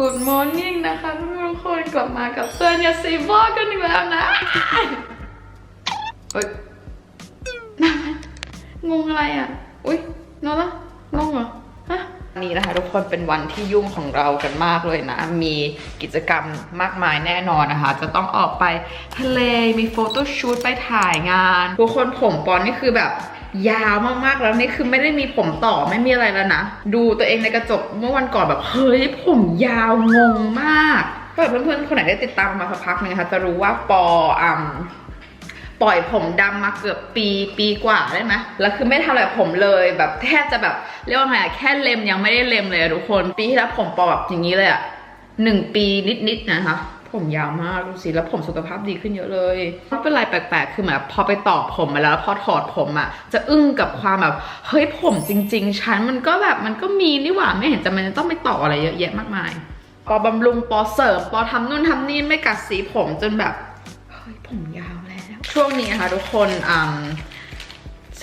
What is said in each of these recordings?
Good morning นะคะทุกคนกลับมากับเซนยาซีบอกันอีกแล้วนะเฮ้ยนางงอะไรอะ อุ้ยนอนละงงเหรอฮะนี่นะคะทุกคนเป็นวันที่ยุ่งของเรากันมากเลยนะ มีกิจกรรมมากมายแน่นอนนะคะ จะต้องออกไปทะเลมีโฟโต้ชูตไปถ่ายงาน ทุกคนผมปอนนี่คือแบบ ยาวมากๆแล้วนี่คือไม่ได้มีผมต่อไม่มีอะไรแล้วนะ ดูตัวเองในกระจกเมื่อวันก่อนแบบ เฮ้ย ผมยาวงงมากแบบเพื่อนๆคนไหนได้ติดตามมาสักพักหนึงนะคะจะรู้ว่าปออืมปล่อยผมดำมาเกือบปีปีกว่าได้ไหมแล้วคือไม่ทำอะไรผมเลยแบบแทบจะแบบเรียกว่าไงแค่เล็มยังไม่ได้เล็มเลยทุกคน ปีที่แล้วผมปล่อยแบบอย่างนี้เลยอะหนึ่งปีนิดๆนะคะ ผมยาวมากดูสิแล้วผมสุขภาพดีขึ้นเยอะเลยไม่เป็นไรแปลกๆ คือแบบพอไปต่อผมมาแล้วพอถอดผมอะจะอึ้งกับความแบบเฮ้ยผมจริง ๆ ฉันมันก็แบบมันก็มีนี่หว่าไม่เห็นจะมันต้องไปต่ออะไรเยอะแยะมากมายปอบำรุงปอเสริมปอทำนู่นทำนี่ไม่กัดสีผมจนแบบเฮ้ยผมยาวแล้ว ช่วงนี้นะคะทุกคนอืม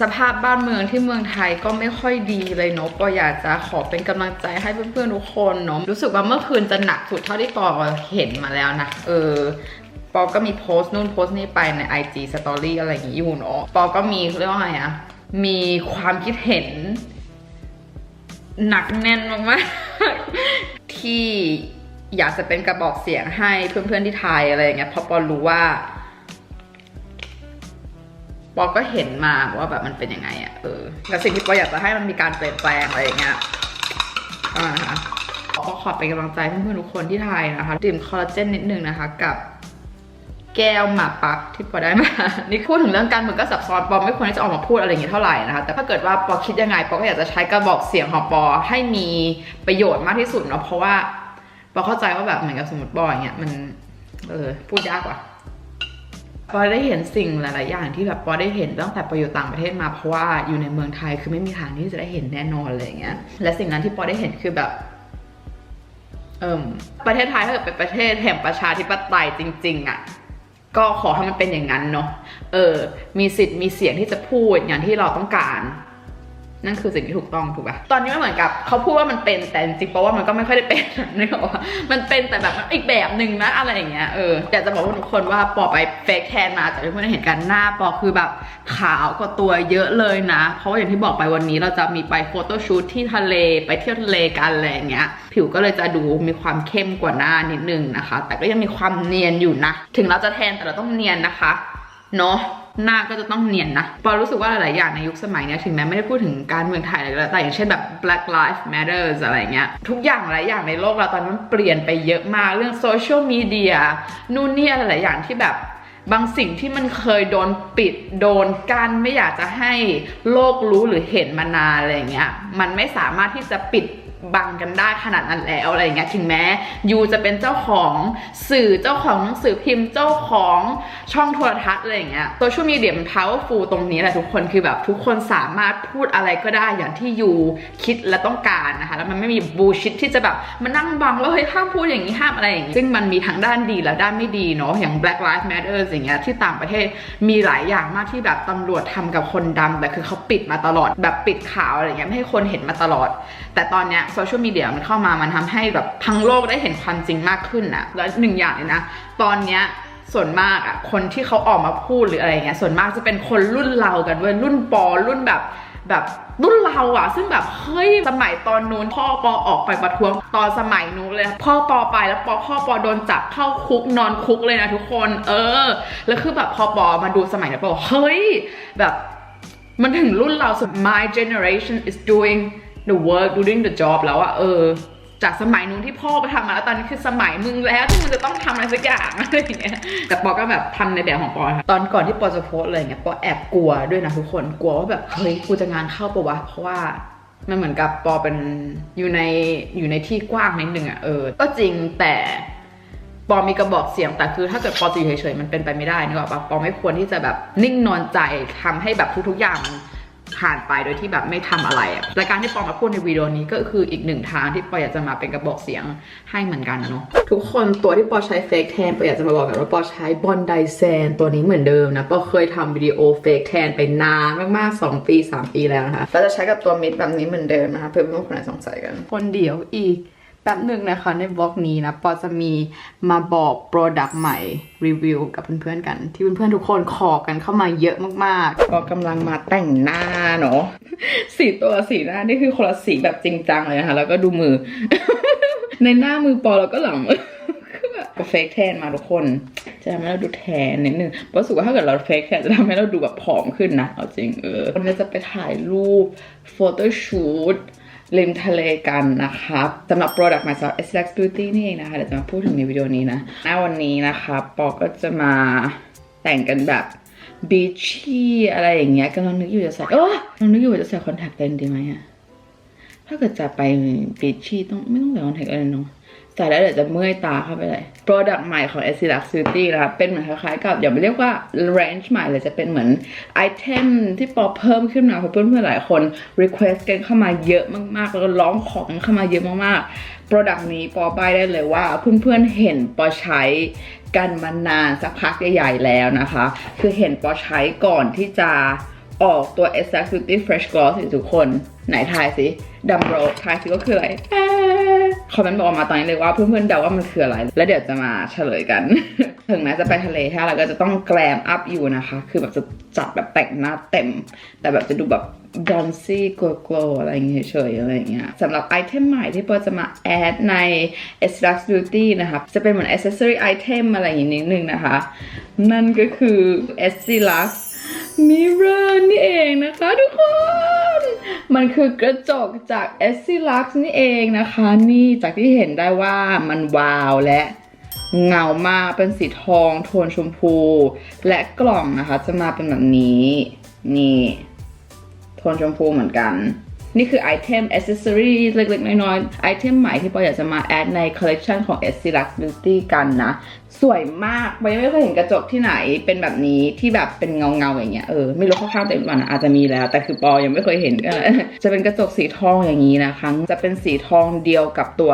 สภาพบ้านเมืองที่เมืองไทยก็ไม่ค่อยดีเลยเนาะปออยากจะขอเป็นกำลังใจให้เพื่อนๆทุกคนเนาะรู้สึกว่าเมื่อคืนจะหนักสุดเท่าที่ปอเห็นมาแล้วนะเออปอก็มีโพสต์นู่นโพสต์นี่ไปใน IG Story อะไรอย่างงี้อยู่เนาะปอก็มีเรียกว่าไงอะมีความคิดเห็น หนักแน่นมากๆที่อยากจะเป็นกระบอกเสียงให้เพื่อนๆที่ไทยอะไรอย่างเงี้ยเพราะปอรู้ว่า ปอก็เห็นมาว่าแบบมันเป็นยังไงอะเออแต่สิ่งที่ปออยากจะให้มันมีการเปลี่ยนแปลงอะไรอย่างเงี้ยก็นะคะปอขอเป็นกำลังใจให้เพื่อนๆทุกคนที่ไทยนะคะดื่มคอลลาเจนนิดนึงนะคะกับแก้วหมาปักที่ปอได้มา นี่พูดถึงเรื่องการเมืองก็ซับซ้อนปอไม่ควรที่จะออกมาพูดอะไรอย่างนี้เท่าไหร่นะคะ แต่ถ้าเกิดว่าปอคิดยังไงปอก็อยากจะใช้กระบอกเสียงของปอให้มีประโยชน์มากที่สุดเนาะ เพราะว่าปอเข้าใจว่าแบบเหมือนกับสมมติปออย่างเงี้ยมัน เออพูดยากกว่า ปอได้เห็นสิ่งหลาย ๆ อย่างที่แบบปอได้เห็นตั้งแต่ปออยู่ต่างประเทศมาเพราะว่าอยู่ในเมืองไทยคือไม่มีทางที่จะได้เห็นแน่นอนเลยอย่างเงี้ย และสิ่งนั้นที่ปอได้เห็นคือแบบเอิมประเทศไทยถ้าเกิดเป็นประเทศแห่งประชาธิปไตยจริง ๆ อะ ก็ขอให้มันเป็นอย่างนั้นเนาะเออ มีสิทธิ์มีเสียงที่จะพูดอย่างที่เราต้องการ นั่นคือสิ่งที่ถูกต้องถูกป่ะ ตอนนี้มันเหมือนกับเขาพูดว่ามันเป็นแต่จริงๆเพราะว่ามันก็ไม่ค่อยได้เป็นนึกออกปะมันเป็นแต่แบบอีกแบบหนึ่งนะอะไรอย่างเงี้ยเอออยากจะบอกทุกคนว่าปอไปเฟกแทนมาจากที่เพื่อนเห็นกันหน้าปอคือแบบขาวกว่าตัวเยอะเลยนะ เพราะว่าอย่างที่บอกไปวันนี้เราจะมีไปโฟโต้ชูตที่ทะเลไปเที่ยวทะเลกันอะไรอย่างเงี้ย ผิวก็เลยจะดูมีความเข้มกว่าหน้านิดนึงนะคะ แต่ก็ยังมีความเนียนอยู่นะ ถึงเราจะแทนแต่เราต้องเนียนนะคะเนาะ หน้าก็จะต้องเนียนนะปอรู้สึกว่าหลายๆอย่างในยุคสมัยเนี้ยถึงแม้ไม่ได้พูดถึงการเมืองไทยอะไรก็แล้วแต่อย่างเช่นแบบ Black Lives Matters อะไรเงี้ยทุกอย่างหลายอย่างในโลกเราตอนนี้นเปลี่ยนไปเยอะมากเรื่องโซเชียลมีเดียนู่นนี่อะไรหลายอย่างที่แบบบางสิ่งที่มันเคยโดนปิดโดนกั้นไม่อยากจะให้โลกรู้หรือเห็นมานานอะไรเงี้ยมันไม่สามารถที่จะปิด บังกันได้ขนาดนั้นแล้วอะไรอย่างเงี้ยถึงแม้ยูจะเป็นเจ้าของสื่อเจ้าของหนังสือพิมพ์เจ้าของช่องโทรทัศน์อะไรอย่างเงี้ยโซเชียลมีเดียมัน powerful ตรงนี้แหละทุกคนคือแบบทุกคนสามารถพูดอะไรก็ได้อย่างที่ยูคิดและต้องการนะคะแล้วมันไม่มีบูชิดที่จะแบบมานั่งบังว่าเฮ้ยห้ามพูดอย่างนี้ห้ามอะไรอย่างงี้ซึ่งมันมีทั้งด้านดีและด้านไม่ดีเนาะอย่าง Black Lives Matter อย่างเงี้ยที่ต่างประเทศมีหลายอย่างมากที่แบบตำรวจทำกับคนดำแต่คือเขาปิดมาตลอดแบบปิดข่าวอะไรเงี้ยไม่ให้คนเห็นมาตลอดแต่ตอนเนี้ยโซเชียลมีเดียมันเข้ามามันทำให้แบบทั้งโลกได้เห็นความจริงมากขึ้นนะแล้วหนึ่งอย่างเลยนะ ตอนเนี้ยส่วนมากอะคนที่เขาออกมาพูดหรืออะไรเงี้ยส่วนมากจะเป็นคนรุ่นเรากันเว้ยรุ่นปอรุ่นแบบแบบรุ่นเราอะซึ่งแบบเฮ้ยสมัยตอนนู้นพ่อปอออกไปประท้วงตอนสมัยนู้นเลย พ่อปอไปแล้วปอพ่อปอโดนจับเข้าคุกนอนคุกเลยนะทุกคน เออ แล้วคือแบบพอปอมาดูสมัยนี้ปอเฮ้ยแบบมันถึงรุ่นเราสุด my generation is doing the work doing the job แล้วอะเออ จากสมัยนู้นที่พ่อไปทำมาแล้วตอนนี้คือสมัยมึงแล้วที่มึงจะต้องทำอะไรสักอย่างอะไรอย่างเงี้ยแต่ปอก็แบบทำในแบบของปอค่ะตอนก่อนที่ปอจะโพสต์อะไรอย่างเงี้ยปอแอบกลัวด้วยนะทุกคนกลัวว่าแบบเฮ้ยกูจะงานเข้าปะวะเพราะว่ามันเหมือนกับปอเป็นอยู่ในอยู่ในที่กว้างนิดนึงอะเออ ก็จริงแต่ปอมีกระบอกเสียงแต่คือถ้าเกิดปอจะอยู่เฉยๆมันเป็นไปไม่ได้นึกออกปะปอไม่ควรที่จะแบบนิ่งนอนใจทำให้แบบทุกๆอย่างมัน ผ่านไปโดยที่แบบไม่ทำอะไรอะรายการที่ปอมาพูดในวิดีโอนี้ก็คืออีกหนึ่งทางที่ปออยากจะมาเป็นกระบอกเสียงให้เหมือนกันนะเนาะทุกคนตัวที่ปอใช้เฟกแทนปออยากจะมาบอกกันว่าปอใช้บอนไดแซนตัวนี้เหมือนเดิมนะปอเคยทำวิดีโอเฟกแทนไปนานมากๆ 2 ปี 3 ปีแล้วนะคะเราจะใช้กับตัวมิดแบบนี้เหมือนเดิมนะคะเพื่อนๆคนไหนสงสัยกัน คนเดียวอีก แป๊บหนึ่งนะคะในบล็อกนี้นะปอจะมีมาบอกโปรดักต์ใหม่รีวิวกับเพื่อนๆกัน ที่เพื่อนๆทุกคนขอกันเข้ามาเยอะมากๆปอกำลังมาแต่งหน้าเนาะสีตัวสีหน้านี่คือคนละสีแบบจริงจังเลยนะคะ แล้วก็ดูมือ ในหน้ามือปอแล้วก็หลังมือคือแบบก็เฟกแทนมาทุกคน จะทำให้เราดูแทนนิดนึงเพราะสึกว่าถ้าเกิดเราเฟกแทนจะทำให้เราดูแบบผอมขึ้นนะเอาจริงเออวันนี้จะไปถ่ายรูปโฟโต้ชูต ริมทะเลกันนะครับสำหรับ Product มาจาก s l x Beauty นี่เองนะคะ เดี๋ยวจะมาพูดถึงในวิดีโอนี้นะหน้าวันนี้นะคะปอก็จะมาแต่งกันแบบบีชี่อะไรอย่างเงี้ยกำลังนึกอยู่จะใส่โอ้กำลังนึกอยู่ว่าจะใส่คอนแทคเลนส์ดีไหมอะถ้าเกิดจะไปบีชี่ต้องไม่ต้องใส่คอนแทคเลนส์เนาะ ใส่แล้วเดี๋ยวจะเมื่อยตาเข้าไปเลย Product ใหม่ของ e s s i l u x Beauty นะคะเป็นเหมือนคล้ายๆกับอย่าไปเรียกว่า range ใหม่เลยจะเป็นเหมือนไอเทมที่ปอเพิ่มขึ้นมาเพราะเพื่อนๆหลายคน request กันเข้ามาเยอะมากๆ แล้วก็ร้องขอกันเข้ามาเยอะมากๆ Product นี้ปอใบได้เลยว่าเพื่อนๆเห็นปอใช้กันมานานสักพักใหญ่ๆแล้วนะคะ คือเห็นปอใช้ก่อนที่จะ ออกตัว e s s e n c e Beauty Fresh Gloss สิทุกคน ไหนทายสิดัมโบทายสิก็คืออะไรคอมเมนต์บอกมาตอนนี้เลยว่าเพื่อนๆเดาว่ามันคืออะไร แล้วเดี๋ยวจะมาเฉลยกัน ถึงแม้จะไปทะเลถ้าเราก็จะต้องแกรมอัพอยู่นะคะ คือแบบจะจัดแบบแต่งหน้าเต็ม แต่แบบจะดูแบบบรอนซี่กลโกลอะไรอย่างเงี้ยเฉยๆอะไรอย่างเงี้ยสำหรับไอเทมใหม่ที่เปิจะมาแอดใน e s s e n c e Beauty นะคะจะเป็นเหมือน accessory item อะไรอย่างงี้นิดนึงนะคะ นั่นก็คือ e s s i l u x มิเรอร์นี่เองนะคะทุกคน มันคือกระจกจาก e s s i l u x นี่เองนะคะ นี่จากที่เห็นได้ว่ามันวาวและเงามากเป็นสีทองโทนชมพู และกล่องนะคะจะมาเป็นแบบนี้ นี่ โทนชมพูเหมือนกัน นี่คือไอเทมอ c เซสซอรี่เล็กๆ น้อยๆไอเทมใหม่ที่ปออยากจะมาแอดในคอลเลกชันของ e s s i l u x Beauty กันนะ สวยมากปอยังไม่เคยเห็นกระจกที่ไหนเป็นแบบนี้ที่แบบเป็นเงาเงาๆอย่างเงี้ยเออไม่รู้ข้างๆเต็มวันอาจจะมีแล้ว แต่คือปอยังไม่เคยเห็นก็จะเป็นกระจกสีทองอย่างนี้นะคะจะเป็นสีทองเดียวกับตัว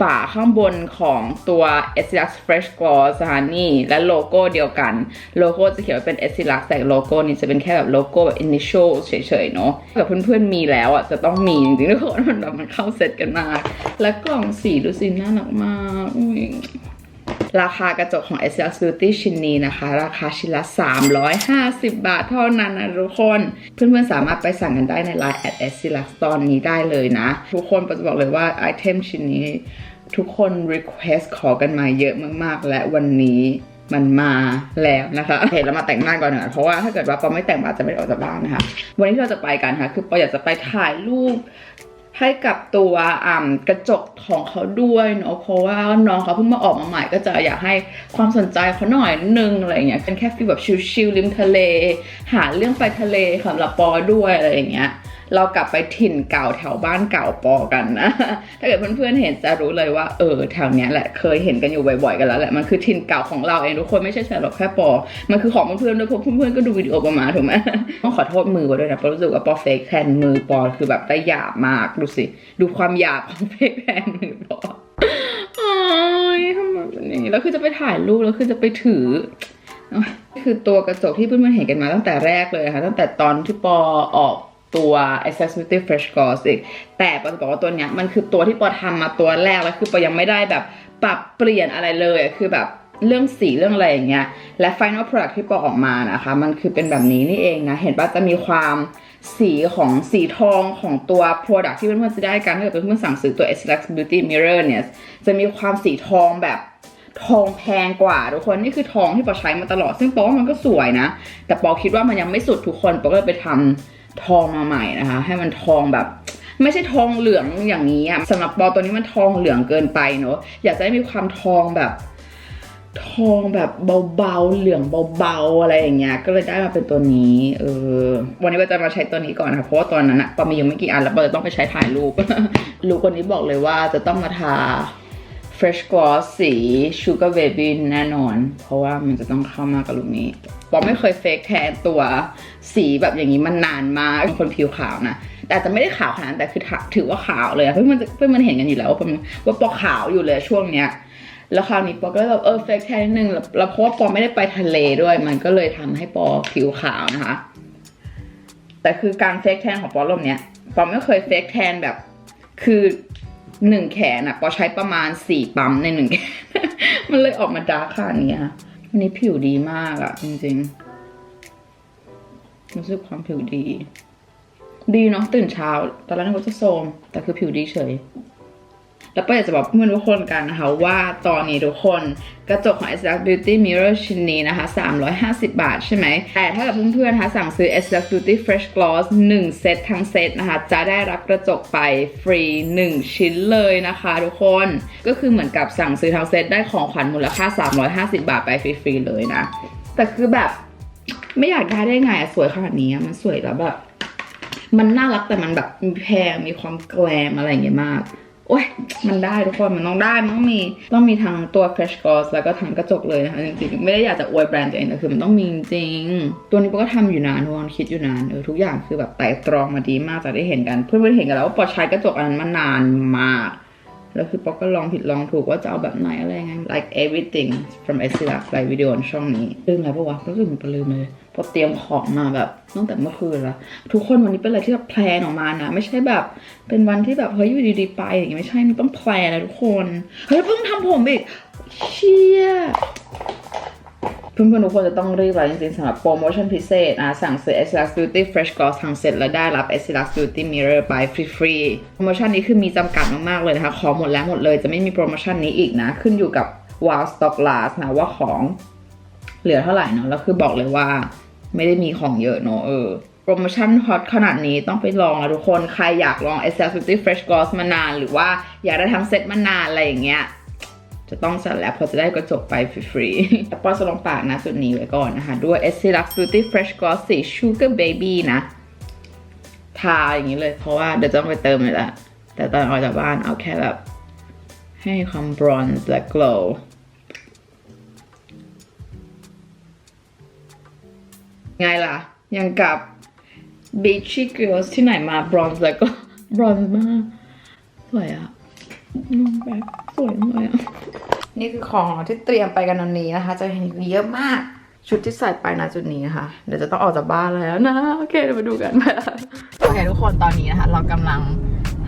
ฝาข้างบนของตัว e s i l u x Fresh Gloss นะคะนี่และโลโก้เดียวกัน โลโก้จะเขียนว่าเป็น e s i l u x แต่โลโก้นี้จะเป็นแค่แบบโลโก้แบบ initial เฉยๆเนาะถ้าเกิดเพื่อนๆมีแล้วอะจะต้องมีจริงๆทุกคนมันแบบมันเข้าเซตกันมา และกล่องสีดูสิน่ารักมากอุ๊ย ราคากระจกของ s อ s Beauty ชิ้นนี้นะคะ ราคาชิ้นละ 350 บาทเท่านั้นนะทุกคน เพื่อนๆสามารถไปสั่งกันได้ใน Line at s อ s ตอนนี้ได้เลยนะ ทุกคนปจะบอกเลยว่าไอเทมชิ้นนี้ ทุกคน request ขอกันมาเยอะมากๆ และวันนี้มันมาแล้วนะคะโอเคเรามาแต่งหน้าก่อนนะเพราะว่าถ้าเกิดว่าปอไม่แต่งปอาจจะไม่ได้ออกจากบ้านนะคะ วันนี้ที่เราจะไปกันค่ะ คือปออยากจะไปถ่ายรูป ให้กับตัวอ่ากระจกของเขาด้วยเนาะเพราะว่าน้องเขาเพิ่งมาออกมาใหม่ก็จะอยากให้ความสนใจเขาหน่อยนึงอะไรอย่างเงี้ยเป็นแค่ฟีลแบบชิลๆริมทะเล หาเรื่องไปทะเลสำหรับปอด้วยอะไรอย่างเงี้ย เรากลับไปถิ่นเก่าแถวบ้านเก่าปอกันนะ ถ้าเกิดเพื่อนๆเห็นจะรู้เลยว่าเออแถวเนี้ยแหละเคยเห็นกันอยู่บ่อยๆกันแล้วแหละมันคือถิ่นเก่าของเราเองทุกคนไม่ใช่แค่หรอกแค่ปอ มันคือของเพื่อนๆด้วยเพราะเพื่อนๆก็ดูวิดีโอประมาถูกไหมต้องขอโทษมือไว้ด้วยนะเพราะรู้สึกว่าปอเฟกแทนมือปอคือแบบได้หยาบมากดูสิดูความหยาบของเฟกแทนมือปอทำแบบนี้แล้วคือจะไปถ่ายรูปแล้วคือจะไปถือคือตัวกระจกที่เพื่อนๆเห็นกันมาตั้งแต่แรกเลยนะคะตั้งแต่ตอนที่ปอออก ตัว Accessibility Fresh Gloss อีก แต่ปอจะบอกว่าตัวเนี้ยมันคือตัวที่ปอทำมาตัวแรกแล้วคือปอยังไม่ได้แบบปรับเปลี่ยนอะไรเลยคือแบบเรื่องสีเรื่องอะไรอย่างเงี้ย และ Final Product ที่ปอออกมานะคะ มันคือเป็นแบบนี้นี่เองนะ เห็นปะจะมีความสีของสีทองของตัว Product ที่เพื่อนๆจะได้กันถ้าเกิดเพื่อนๆสั่งซื้อตัว Essence Beauty Mirror เนี่ยจะมีความสีทองแบบทองแพงกว่าทุกคนนี่คือทองที่ปอใช้มาตลอด ซึ่งปอว่ามันก็สวยนะ แต่ปอคิดว่ามันยังไม่สุดทุกคนปอก็เลยไปทำ ทองมาใหม่นะคะ ให้มันทองแบบไม่ใช่ทองเหลืองอย่างนี้อะสำหรับปอตัวนี้มันทองเหลืองเกินไปเนอะอยากจะให้มีความทองแบบ ทองแบบเบาๆเหลืองเบาๆอะไรอย่างเงี้ยก็เลยได้มาเป็นตัวนี้เออวันนี้ปอจะมาใช้ตัวนี้ก่อนนะคะเพราะว่าตอนนั้นอะปอมียังไม่กี่อันแล้วปอจะต้องไปใช้ถ่ายรูปรูปคนนี้บอกเลยว่าจะต้องมาทา Fresh Gloss สี Sugar Baby แน่นอน เพราะว่ามันจะต้องเข้ามากับลุคนี้ปอไม่เคยเฟกแทนตัวสีแบบอย่างนี้มันนานมากคนผิวขาวนะแต่จะไม่ได้ขาวขนาดแต่คือถือว่าขาวเลยเพื่อนมันเพื่อนมันเห็นกันอยู่แล้วว่าปอว่าปอขาวอยู่เลยช่วงเนี้ยแล้วคราวนี้ปอก็แบบเออเฟกแทนนิดนึงแล้วเพราะว่าปอไม่ได้ไปทะเลด้วย มันก็เลยทำให้ปอผิวขาวนะคะ แต่คือการเฟกแทนของปอรอบเนี้ยปอไม่เคยเฟกแทนแบบ คือ หนึ่งแขนอะปอใช้ประมาณสี่ปั๊มในหนึ่งแขน มันเลยออกมาดาร์คขนาดนี้อะวันนี้ผิวดีมากอะจริงๆ รู้สึกความผิวดี ดีเนาะตื่นเช้า ตอนแรกนึกว่าจะโทรมแต่คือผิวดีเฉย แล้วก็อยากจะบอกเพื่อนทุกคนกันนะคะว่าตอนนี้ทุกคนกระจกของ s l Beauty Mirror ชิ้นนี้นะคะ 350 บาทใช่ไหม แต่ถ้าเกิดเพื่อนๆนะคะสั่งซื้อ s l Beauty Fresh Gloss 1 เซตทั้งเซตนะคะ จะได้รับกระจกไปฟรี 1 ชิ้นเลยนะคะทุกคน ก็คือเหมือนกับสั่งซื้อทั้งเซตได้ของขวัญมูลค่า 350 บาทไปฟรีๆเลยนะ แต่คือแบบไม่อยากได้ได้ไงอะสวยขนาดนี้มันสวยแล้วแบบ มันน่ารักแต่มันแบบมีแพงมีความแกลมอะไรอย่างเงี้ยมาก โอ้ยมันได้ทุกคนมันต้องได้มันต้องมีต้องมีทั้งตัว Fresh Gloss แล้วก็ทั้งกระจกเลยนะคะจริงๆ ไม่ได้อยากจะอวยแบรนด์ตัวเองแต่คือมันต้องมีจริงๆตัวนี้ปอก็ทำอยู่นานทุกคนคิดอยู่นานเออทุกอย่างคือแบบไต่ตรองมาดีมากจะได้เห็นกัน เพื่อนๆเห็นกันแล้วว่าปอใช้กระจกอันนั้นมานานมาก แล้วคือป๊อกก็ลองผิดลองถูกว่าจะเอาแบบไหนอะไรยังไง like everything from e s i l a ไลวิดีโอช่องนี้ลืมอะไรปะวะรู้สึกเหมือนลืมเลยพอเตรียมของมาแบบตั้งแต่เมื่อคืนละทุกคนวันนี้เป็นอะไรที่แบบแพลนออกมานะ ไม่ใช่แบบเป็นวันที่แบบเฮ้ยอยู่ดีๆไปอย่างเงี้ยไม่ใช่มันต้องแพลนนะทุกคน เฮ้ยเพิ่งทำผมอีกเชี่ย เพื่อนๆทุกคนจะต้องรีบแล้วจริงๆสำหรับโปรโมชั่นพิเศษนะสั่งซื้อ e s s e l a s Beauty Fresh Gloss ทั้งเซ็ตแล้วได้รับ e s s e l a s Beauty Mirror by ฟรีๆโปรโมชั่นนี้คือมีจำกัดมากๆเลยนะคะ ของหมดแล้วหมดเลยจะไม่มีโปรโมชั่นนี้อีกนะ ขึ้นอยู่กับ Wow Stock Last นะว่าของเหลือเท่าไหร่เนาะแล้วคือบอกเลยว่าไม่ได้มีของเยอะเนาะเออโปรโมชั่นฮอตขนาดนี้ต้องไปลองแล้วทุกคน ใครอยากลอง e s s e l a s Beauty Fresh Gloss มานาน หรือว่าอยากได้ทั้งเซ็ตมานานอะไรอย่างเงี้ย จะต้องสั่นแล้วพอจะได้กระจกไปฟรีๆแต่ปอนจะลงปากนะจุดนี้ไว้ก่อนนะคะ ด้วย e s t e l u x Beauty Fresh Gloss สี Sugar Baby นะ ทาอย่างนี้เลย เพราะว่าเดี๋ยวจะต้องไปเติมเลยละแต่ตอนออกจากบ้านเอาแค่แบบ ให้ความบรอนซ์และ glow ไงล่ะ ยังกับ Beachy Girls ที่ไหนมาบรอนซ์แล้วก็บรอนซ์มาก สวยอะ อืมแบบสวยเลยอะนี่คือของที่เตรียมไปกันวันนี้นะคะ จะเห็นเยอะมาก ชุดที่ใส่ไปนะจุดนี้ค่ะ เดี๋ยวจะต้องออกจากบ้านแล้วนะ โอเคเดี๋ยวมาดูกันโอเคทุกคนตอนนี้นะคะ เรากำลัง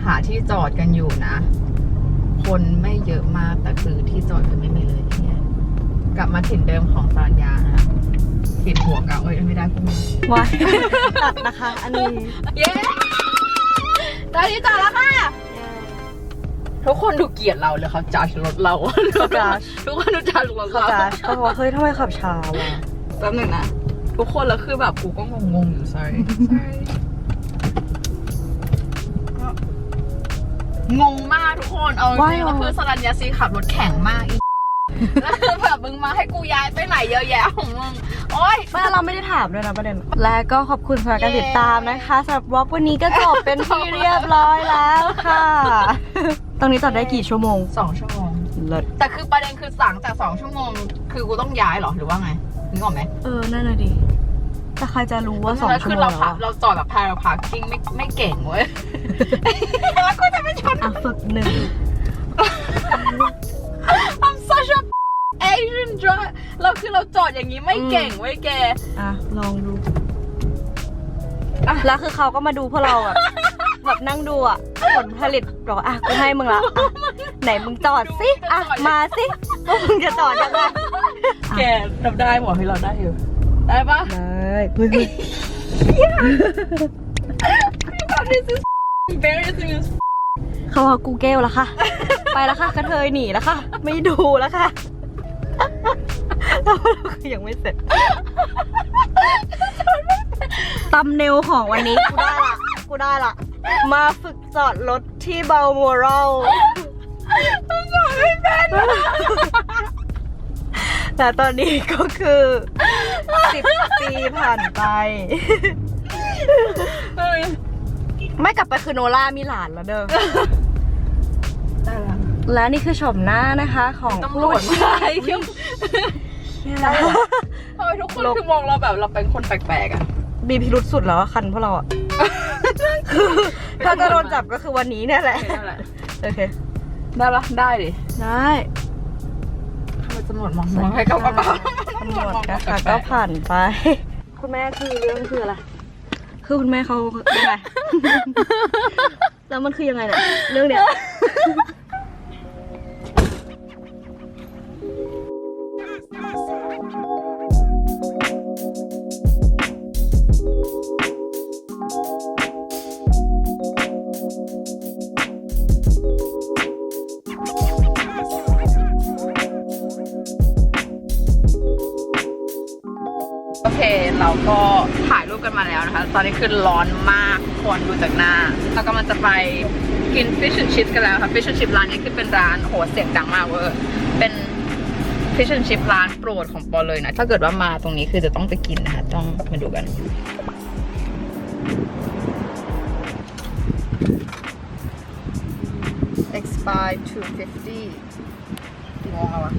หาที่จอดกันอยู่นะ คนไม่เยอะมากแต่คือที่จอดคือไม่มีเลยเนี่ยกลับมาถิ่นเดิมของสรัญญานะคะถิ่นหัวเก่าเอ้ยไม่ได้พูดไม่ได้วายตัดนะคะ อันนี้ เย้ตอนนี้จอดแล้วค่ะ ทุกคนดูเกลียดเราเลยเขาจัดรถเราเขาจัด ทุกคนดูจัดรถเขาเราจะเขาบอกว่าเฮ้ยทำไมขับช้าวะแป๊บหนึงนะ ทุกคนแล้วคือแบบกูก็งงๆอยู่ sorry sorry งงมากทุกคนเอาจริงๆแล้วคือสรัญญาซีขับรถแข่งมากอีแล้วคือแบบมึงมาให้กูย้ายไปไหนเยอะแยะของมึงโอ๊ย ไม่เราไม่ได้ถามด้วยนะประเด็น และก็ขอบคุณสำหรับการติดตามนะคะสำหรับวอล์กวันนี้ก็จบเป็นที่เรียบร้อยแล้วค่ะ ตรงนี้จอดได้กี่ชั่วโมงสองชั่วโมง เลิศแต่คือประเด็นคือสั่งจากสองชั่วโมง คือกูต้องย้ายเหรอหรือว่าไงนึกออกไหมเออ นั่นน่ะดิ แต่ใครจะรู้ว่าสองแล้วชั่วคือโมงเราแล้วพักอะเราจอดแบบพาราพาร์กิ้งไม่ไม่เก่งเว้ยแล้วก็จะไปชนอะฝึกหนึ่ง I'm such a Asian driver เราคือเราจอดอย่างนี้ไม่เก่งเว้ยแก อะ ลองดู แล้วคือเขาก็มาดูพวกเราอะ แบบนั่งดูอะผลผลิตบอกว่าอะกูให้มึงละอะไหนมึงจอดสิอะมาสิว่ามึงจะจอดยังไงแกเราได้หมดให้เราได้อยู่ ได้ปะได้เฮ้ยเฮ้ย This is embarrassing as เขาว่ากูเกลแล้วค่ะ ไปแล้วค่ะกระเทยหนีแล้วค่ะ ไม่ดูแล้วค่ะแล้วเราคือยังไม่เสร็จตำเนลของวันนี้กูได้ละ กูได้ละ มาฝึกจอดรถที่เบลโมรัลจอดไม่เป็นแต่ตอนนี้ก็คือสิบปีผ่านไปเฮ้ยไม่กลับไปคือโนล่ามีหลานแล้วเด้อได้แล้วและนี่คือชมหน้านะคะของตำรวจมาไอ้เหี้ยได้เหรอทำไมทุกคนคือมองเราแบบเราเป็นคนแปลกๆอะ มีพิรุษสุดแล้วอะคันพวกเราอะ คือถ้าจะโดนจับก็คือวันนี้เนี่ยแหละนั่นแหละโอเคได้ปะได้ดิได้ทำไมตำรวจมองมองให้เขากระเป๋าตำรวจนะคะก็ผ่านไป คุณแม่คือเรื่องคืออะไรคือคุณแม่เขายังไงแล้วมันคือยังไงเนี่ยเรื่องเนี้ย รูปกันมาแล้วนะคะ ตอนนี้คือร้อนมากทุกคนดูจากหน้า เรากำลังจะไปกิน fish and chips กันแล้วค่ะ fish and chips ร้านนี้คือเป็นร้านโหเสียงดังมากเวอร์เป็น fish and chips ร้านโปรดของปอเลยนะ ถ้าเกิดว่ามาตรงนี้คือจะต้องไปกินนะคะ ต้องมาดูกัน expire 250กี่โมงแล้ววะ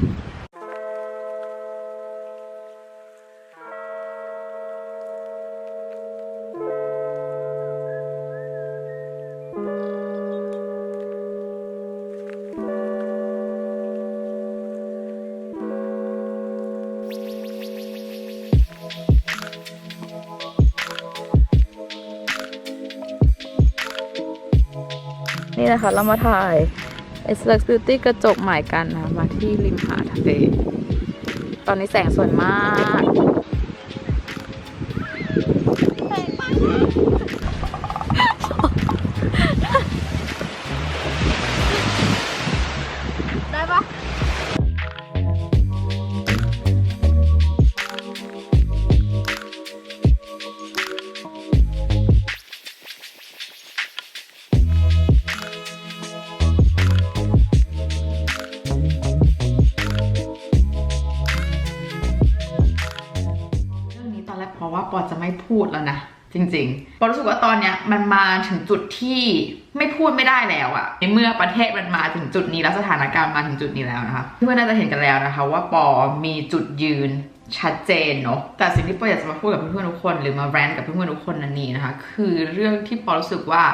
คะเรามาถ่าย s l u x Beauty กระจกใหม่กันนะ มาที่ริมหาดทะเล ตอนนี้แสงสวยมาก พูดแล้วนะจริงๆปอรู้สึกว่าตอนเนี้ยมันมาถึงจุดที่ไม่พูดไม่ได้แล้วอะในเมื่อประเทศมันมาถึงจุดนี้แล้วสถานการณ์มาถึงจุดนี้แล้วนะคะเพื่อนๆน่าจะเห็นกันแล้วนะคะ ว่าปอมีจุดยืนชัดเจนเนาะแต่สิ่งที่ปออยากจะมาพูดกับเพื่อนๆทุกคน หรือมาแรนกับเพื่อนๆทุกคนนันนี้นะคะ คือเรื่องที่ปอรู้สึกว่า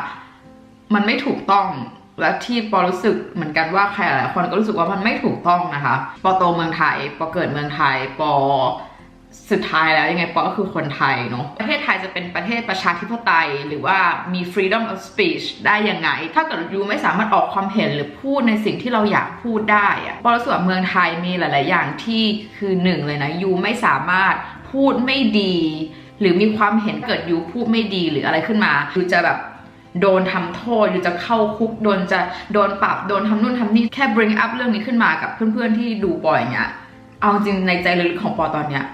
มันไม่ถูกต้องและที่ปอรู้สึกเหมือนกันว่าใครหลายคนก็รู้สึกว่ามันไม่ถูกต้องนะคะ ปอโตเมืองไทย ปอเกิดเมืองไทย ปอ สุดท้ายแล้วยังไงปอก็คือคนไทยเนาะประเทศไทยจะเป็นประเทศประชาธิปไตย หรือว่ามี freedom of speech ได้ยังไง ถ้าเกิดยูไม่สามารถออกความเห็นหรือพูดในสิ่งที่เราอยากพูดได้อะปอรู้สึกว่าเมืองไทยมีหลาย ๆ อย่างที่คือหนึ่งเลยนะยูไม่สามารถพูดไม่ดี หรือมีความเห็นเกิดยูพูดไม่ดีหรืออะไรขึ้นมายูจะแบบโดนทำโทษอยู่จะเข้าคุกโดนจะโดนปรับโดนทำนู่นทำนี่แค่ bring up เรื่องนี้ขึ้นมากับเพื่อน ๆ ที่ดูปออย่างเงี้ยเอาจริงในใจลึกๆของปอตอนเนี้ย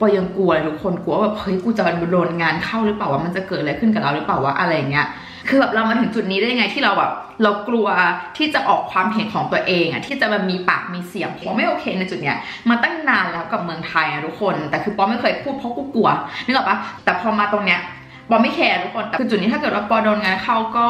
ปอยังกลัวเลยทุกคนกลัวว่าแบบเฮ้ยกูจะโดนงานเข้าหรือเปล่าว่ามันจะเกิดอะไรขึ้นกับเราหรือเปล่าว่าอะไรเงี้ยคือแบบเรามาถึงจุดนี้ได้ยังไงที่เราแบบเรากลัวที่จะออกความเห็นของตัวเองอะที่จะมามีปากมีเสียงปอไม่โอเคในจุดเนี้ยมาตั้งนานแล้วกับเมืองไทยอะทุกคน แต่คือปอไม่เคยพูดเพราะกูกลัวนึกออกปะแต่พอมาตรงเนี้ยปอไม่แคร์ทุกคนแต่คือจุดนี้ถ้าเกิดว่าปอโดนงานเข้าก็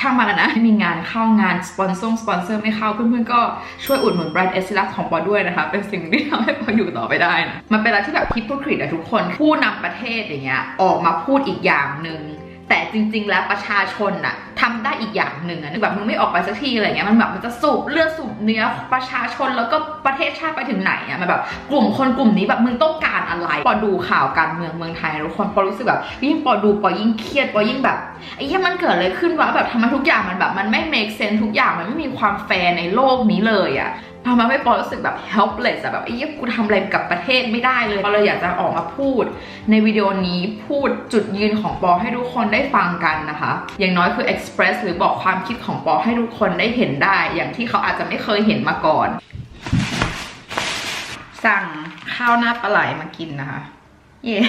ช่างมาแล้วนะไม่มีงานเข้างานสปอนเซอร์สปอนเซอร์ไม่เข้าเพื่อนๆก็ช่วยอุดหนุนแบรนด์เอสซิลัสของปอด้วยนะคะ เป็นสิ่งที่ทำให้ปออยู่ต่อไปได้นะมันเป็นอะไรที่แบบฮิปโปคริตอะทุกคนผู้นำประเทศอย่างเงี้ยออกมาพูดอีกอย่างหนึ่ง แต่จริง ๆ แล้วประชาชนน่ะทำได้อีกอย่างหนึ่งอะแบบมึงไม่ออกไปสักทีอะไรเงี้ยมันแบบมันจะสูบเลือดสูบเนื้อประชาชนแล้วก็ประเทศชาติไปถึงไหนอะมันแบบกลุ่มคนกลุ่มนี้แบบมึงต้องการอะไรปอดูข่าวการเมืองเมืองไทยทุกคนปอรู้สึกแบบยิ่งปอดูปอยิ่งเครียดปอยิ่งแบบไอ้เหี้ยมันเกิดอะไรขึ้นวะแบบทำไมทุกอย่างมันแบบมันไม่ make sense ทุกอย่างมันไม่มีความแฟร์ในโลกนี้เลยอะ ทำให้ปอรู้สึกแบบ helpless แบบไอ้เหี้ยกูทำอะไรกับประเทศไม่ได้เลยปอเลยอยากจะออกมาพูด ในวิดีโอนี้พูดจุดยืนของปอให้ทุกคนได้ฟังกันนะคะ อย่างน้อยคือ express หรือบอกความคิดของปอให้ทุกคนได้เห็นได้ อย่างที่เขาอาจจะไม่เคยเห็นมาก่อน สั่งข้าวหน้าปลาไหลมากินนะคะ เย่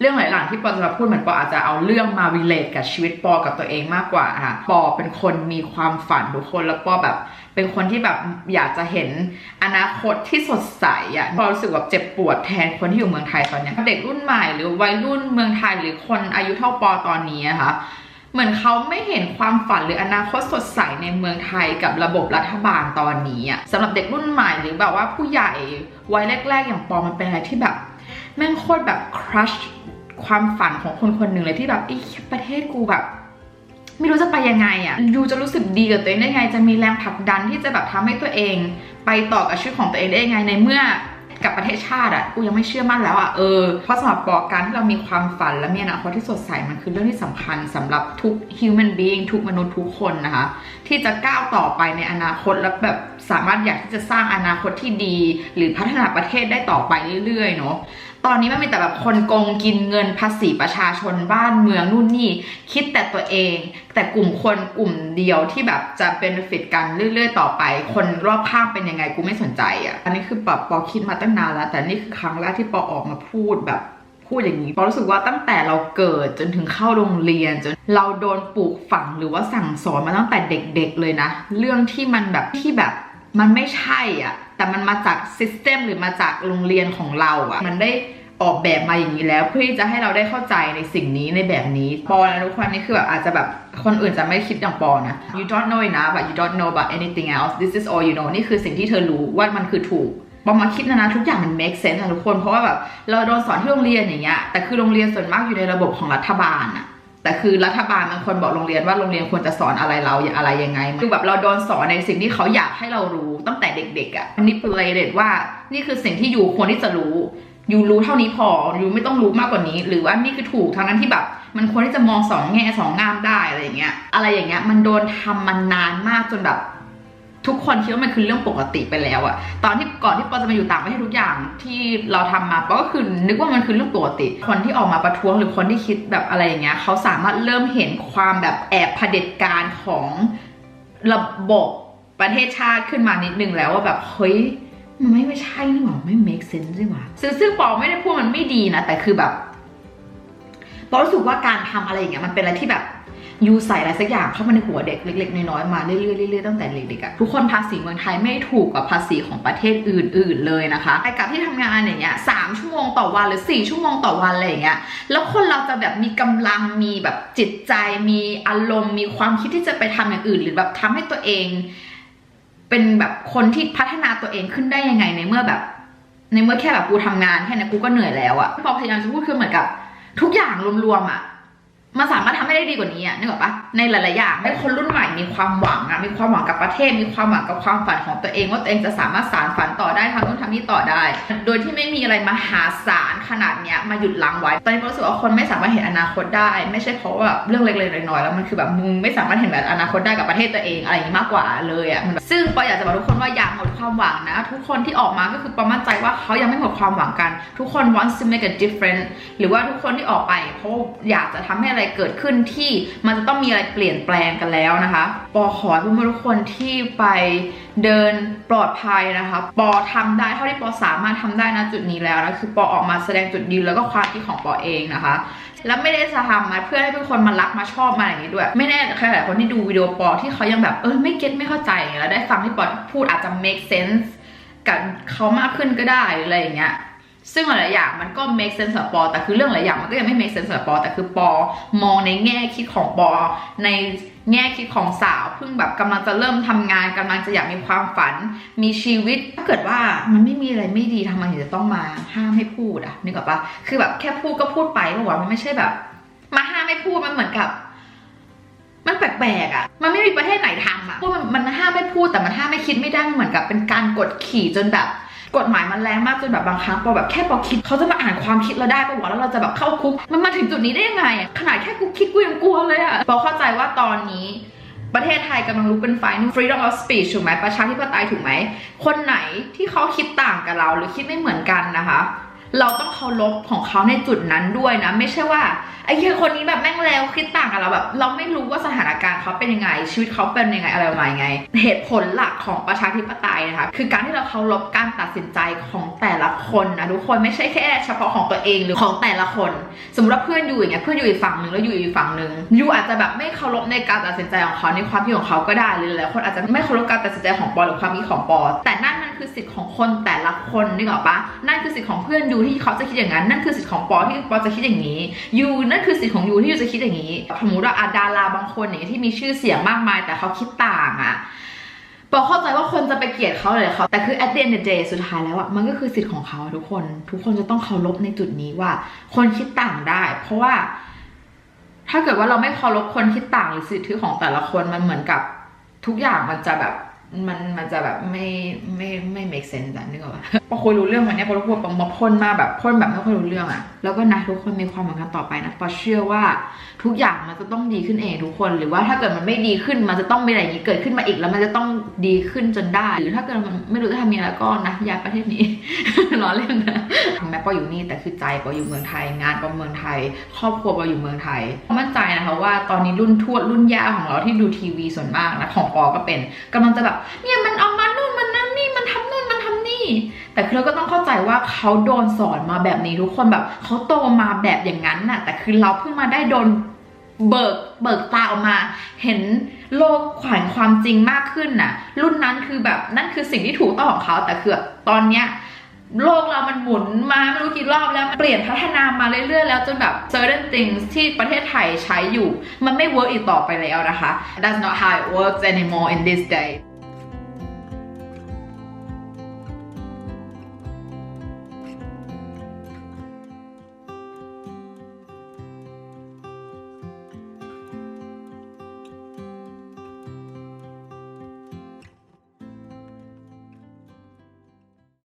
เรื่องหลายๆที่ปอจะมาพูดเหมือนปออาจจะเอาเรื่องมา relate กับชีวิตปอกับตัวเองมากกว่าค่ะปอเป็นคนมีความฝันทุกคนแล้วปอแบบ เป็นคนที่แบบอยากจะเห็นอนาคตที่สดใสอะปอรู้สึกแบบเจ็บปวดแทนคนที่อยู่เมืองไทยตอนนี้เด็กรุ่นใหม่หรือวัยรุ่นเมืองไทยหรือคนอายุเท่าปอตอนนี้อะค่ะเหมือนเขาไม่เห็นความฝันหรืออนาคตสดใสในเมืองไทยกับระบบรัฐบาลตอนนี้อะสำหรับเด็กรุ่นใหม่หรือแบบว่าผู้ใหญ่วัยแรก ๆ อย่างปอมันเป็นอะไรที่แบบ แม่งโคตรแบบ crush ความฝันของคนคนหนึ่งเลยที่แบบไอ้ประเทศกูแบบ ไม่รู้จะไปยังไงอะ่ะยูจะรู้สึกดีกับตัวเองได้ไง จะมีแรงผลักดันที่จะแบบทำให้ตัวเอง ไปต่อกับชีวิตของตัวเองได้ยังไงในเมื่อกับประเทศชาติอะกูยังไม่เชื่อมั่นแล้วอะเออเพราะสำหรับปอการที่เรามีความฝันและมีอนาคตที่สดใสมันคือเรื่องที่สำคัญสำหรับทุก human being ทุกมนุษย์ทุกคนนะคะ ที่จะก้าวต่อไปในอนาคตและแบบสามารถอยากที่จะสร้างอนาคตที่ดี หรือพัฒนาประเทศได้ต่อไปเรื่อยๆเนาะ ตอนนี้มันมีแต่แบบคนโกงกินเงินภาษีประชาชนบ้านเมืองนู่นนี่คิดแต่ตัวเอง แต่กลุ่มคนกลุ่มเดียวที่แบบจะเบนฟิตกันเรื่อยๆ ต่อไป คนรอบข้างเป็นยังไงกูไม่สนใจอะ่ะอันนี้คือแบบปอคิดมาตั้งนานแล้ว แต่นี่คือครั้งแรกที่ปอออกมาพูดแบบพูดอย่างนี้ปอรู้สึกว่าตั้งแต่เราเกิดจนถึงเข้าโรงเรียนจนเราโดนปลูกฝังหรือว่าสั่งสอนมาตั้งแต่เด็ก ๆ เลยนะ เรื่องที่มันแบบที่แบบ มันไม่ใช่อะ แต่มันมาจากซิสเต็มหรือมาจากโรงเรียนของเราอะ มันได้ออกแบบมาอย่างนี้แล้ว เพื่อที่จะให้เราได้เข้าใจในสิ่งนี้ในแบบนี้ ปอนะทุกคนนี่คือแบบอาจจะแบบคนอื่นจะไม่คิดอย่างปอนะ you don't know enough but you don't know about anything else this is all you know นี่คือสิ่งที่เธอรู้ว่ามันคือถูกปอมาคิดนะนะทุกอย่างมัน make sense อะทุกคนเพราะว่าแบบเราโดนสอนที่โรงเรียนอย่างเงี้ยแต่คือโรงเรียนส่วนมากอยู่ในระบบของรัฐบาลอะ แต่คือรัฐบาลมันควรบอกโรงเรียนว่าโรงเรียนควรจะสอนอะไรเราอย่างอะไรยังไงคือแบบเราโดนสอนในสิ่งที่เขาอยากให้เรารู้ตั้งแต่เด็กๆอะ manipulated ว่านี่คือสิ่งที่อยู่ควรที่จะรู้ อยู่รู้เท่านี้พออยู่ไม่ต้องรู้มากกว่านี้ หรือว่านี่คือถูกทั้งนั้นที่แบบ มันควรที่จะมองสองแง่สองงามได้อะไรอย่างเงี้ยอะไรอย่างเงี้ยมันโดนทำมันนานมากจนแบบ ทุกคนคิดว่ามันคือเรื่องปกติไปแล้วอะตอนที่ก่อนที่ปอจะมาอยู่ต่างประเทศทุกอย่างที่เราทำมาปอก็คือนึกว่ามันคือเรื่องปกติ คนที่ออกมาประท้วงหรือคนที่คิดแบบอะไรอย่างเงี้ยเขาสามารถเริ่มเห็นความแบบแอบเผด็จการของระบบประเทศชาติขึ้นมานิดนึงแล้วว่าแบบเฮ้ยมันไม่ไม่ใช่นี่หว่าไม่ make sense นี่หว่าซึ่งซึ่งปอไม่ได้พูดมันไม่ดีนะแต่คือแบบปอรู้สึกว่าการทำอะไรอย่างเงี้ยมันเป็นอะไรที่แบบ ยูใส่อะไรสักอย่างเข้ามาในหัวเด็กเล็ก ๆ น้อยๆมาเรื่อยๆเรื่อยๆตั้งแต่เด็กๆอะทุกคนภาษีเมืองไทยไม่ถูกกับภาษีของประเทศอื่น ๆ เลยนะคะไอกับที่ทำงานอย่างเงี้ยสามชั่วโมงต่อวันหรือสี่ชั่วโมงต่อวันอะไรอย่างเงี้ยแล้วคนเราจะแบบมีกำลังมีแบบจิตใจมีอารมณ์ มีความคิดที่จะไปทำอย่างอื่น หรือแบบทำให้ตัวเอง เป็นแบบคนที่พัฒนาตัวเองขึ้นได้ยังไงในเมื่อแบบ ในเมื่อแค่แบบกูทำงานแค่นี้กูก็เหนื่อยแล้วอะพอพยายามจะพูดคือเหมือนกับ ทุกอย่างรวมๆอะ มันสามารถทำให้ได้ดีกว่านี้อะนึกออกปะในหลาย ๆ อย่างให้คนรุ่นใหม่มีความหวังอะมีความหวังกับประเทศ มีความหวังกับความฝันของตัวเอง ว่าตัวเองจะสามารถสานฝันต่อได้ทำนู่นทำนี่ต่อได้ โดยที่ไม่มีอะไรมหาศาลขนาดเนี้ยมาหยุดลังไว้ตอนนี้รู้สึกว่าคนไม่สามารถเห็นอนาคตได้ ไม่ใช่เพราะว่าเรื่องเล็ก ๆ น้อย ๆ แล้วมันคือแบบมึงไม่สามารถเห็นแบบอนาคตได้กับประเทศตัวเองอะไรอย่างนี้มากกว่าเลยอะซึ่งปออยากจะบอกทุกคนว่าอย่าหมดความหวังนะ ทุกคนที่ออกมาก็คือปอมั่นใจว่าเขายังไม่หมดความหวังกัน ทุกคน wants to make a difference หรือว่าทุกคนที่ออกไปเพราะอยากจะทำให้อะไรเกิดขึ้นที่มันจะต้องมีอะไรเปลี่ยนแปลงกันแล้วนะคะปอขอให้เพื่อนทุกคนที่ไปเดินปลอดภัยนะคะปอทำได้เท่าที่ปอสามารถทำได้นะจุดนี้แล้วนะคือปอออกมาแสดงจุดยืนแล้วก็ความคิดของปอเองนะคะ แล้วไม่ได้จะทำมาเพื่อให้ทุกคนมารักมาชอบมาอย่างนี้ด้วย ไม่แน่ใครหลายคนที่ดูวิดีโอปอที่เขายังแบบเออไม่เก็ตไม่เข้าใจแล้วได้ฟังที่ปอพูดอาจจะ make sense กับเขามากขึ้นก็ได้อะไรอย่างเงี้ย ซึ่งหลายอย่างมันก็ make sense สำหรับปอ แต่คือเรื่องหลายอย่างมันก็ยังไม่ make sense สำหรับปอ แต่คือปอมองในแง่คิดของปอ ในแง่คิดของสาวเพิ่งแบบกำลังจะเริ่มทำงานกำลังจะอยากมีความฝัน มีชีวิตถ้าเกิดว่ามันไม่มีอะไรไม่ดีทำไมถึงจะต้องมาห้ามให้พูดอะนึกออกปะคือแบบแค่พูดก็พูดไปหรอวะมันไม่ใช่แบบ มาห้ามไม่พูดมันเหมือนกับ มันแปลกๆอะมันไม่มีประเทศไหนทำอะพวกมันมันห้ามไม่พูดแต่มันห้ามไม่คิดไม่ได้เหมือนกับเป็นการกดขี่จนแบบ กฎหมายมันแรงมากจนแบบบางครั้งพอแบบแค่พอคิดเขาจะมาอ่านความคิดเราได้ปหวะแล้วเราจะแบบเข้าคุก มันมาถึงจุดนี้ได้ยังไง ขนาดแค่กูคิดกูยังกลัวเลยอะพอเข้าใจว่าตอนนี้ประเทศไทยกำลังลุกเป็นไฟ freedom of speech ถูกไหมประชาธิปไตยถูกไหม คนไหนที่เขาคิดต่างกับเราหรือคิดไม่เหมือนกันนะคะ เราต้องเคารพของเขาในจุดนั้นด้วยนะ ไม่ใช่ว่าไอ้เหี้ยคนนี้แบบแม่งแล้วคิดต่างกับเราแบบ เราไม่รู้ว่าสถานการณ์เขาเป็นยังไง ชีวิตเขาเป็นยังไงอะไรมายังไง เหตุผลหลักของประชาธิปไตยนะคะคือการที่เราเคารพการตัดสินใจของแต่ละคนนะทุกคนไม่ใช่แค่เฉพาะของตัวเองหรือของแต่ละคน สมมติว่าเพื่อนอยู่อย่างเงี้ยเพื่อนอยู่อีกฝั่งหนึ่งแล้วอยู่อีกฝั่งหนึ่งอยู่อาจจะแบบไม่เคารพในการตัดสินใจของเขาในความคิดของเขาก็ได้หรือหลายคนอาจจะไม่เคารพการตัดสินใจของปอหรือความคิดของปอแต่นั่นมันคือสิทธิ์ของคนแต่ละคนนึกออกปะนั่นคือสิทธิ์ของเพื่อนยูที่เขาจะคิดอย่างนั้น นั่นคือสิทธิ์ของปอที่ปอจะคิดอย่างนี้ยูนั่นคือสิทธิ์ของยูที่ยูจะคิดอย่างนี้สมมติว่าอาดาราบางคนเนี่ยที่มีชื่อเสียงมากมาย แต่เขาคิดต่างอะปอเข้าใจว่าคนจะไปเกลียดเขาเลยเขาแต่คือ at the end of the day สุดท้ายแล้วอะมันก็คือสิทธิ์ของเขาทุกคน ทุกคนจะต้องเคารพในจุดนี้ว่า คนคิดต่างได้ เพราะว่า ถ้าเกิดว่าเราไม่เคารพคนคิดต่างหรือสิทธิของแต่ละคนมันเหมือนกับทุกอย่างมันจะแบบ มันมันจะแบบไม่ไม่ไม่ make sense อะนึกออกปะพอคุยรู้เรื่องวันเนี้พอรู้ว่าปองมาพ่นมาแบบพ่นแบบไม่ค่อยรู้เรื่องอะแล้วก็นะทุกคนมีความหวังกันต่อไปนะปอเชื่อว่าทุกอย่างมันจะต้องดีขึ้นเองทุกคน หรือว่าถ้าเกิดมันไม่ดีขึ้นมันจะต้องมีอะไรอย่างนี้เกิดขึ้นมาอีกแล้วมันจะต้องดีขึ้นจนได้ หรือถ้าเกิดมันไม่รู้จะทำยังไงแล้วก็นะย้ายประเทศนี้ล้อเล่นนะถึงแม้ปออยู่นี่แต่คือใจปออยู่เมืองไทย งานปอเมืองไทย ครอบครัวปออยู่เมืองไทยมั่นใจนะคะว่าตอนนี้รุ่นทวดรุ่นย่าของเราที่ดูทีวีส่วนมากนะของปอก็เป็นกำลังจะแบบเนี่ยมันเอามานู่นมันนั่นนี่มันทำนู่นมันทำนี่ แต่คือเราก็ต้องเข้าใจว่าเขาโดนสอนมาแบบนี้ทุกคนแบบเขาโตมาแบบอย่างนั้นน่ะ แต่คือเราเพิ่งมาได้โดนเบิกเบิกตาออกมา เห็นโลกขวานความจริงมากขึ้นน่ะ รุ่นนั้นคือแบบนั่นคือสิ่งที่ถูกต้องของเขาแต่คือตอนเนี้ยโลกเรามันหมุนมาไม่รู้กี่รอบแล้วมันเปลี่ยนพัฒนามาเรื่อยๆ แล้วจนแบบ certain things ที่ประเทศไทยใช้อยู่ มันไม่ work อีกต่อไปแล้วนะคะ That's not how it works anymore in this day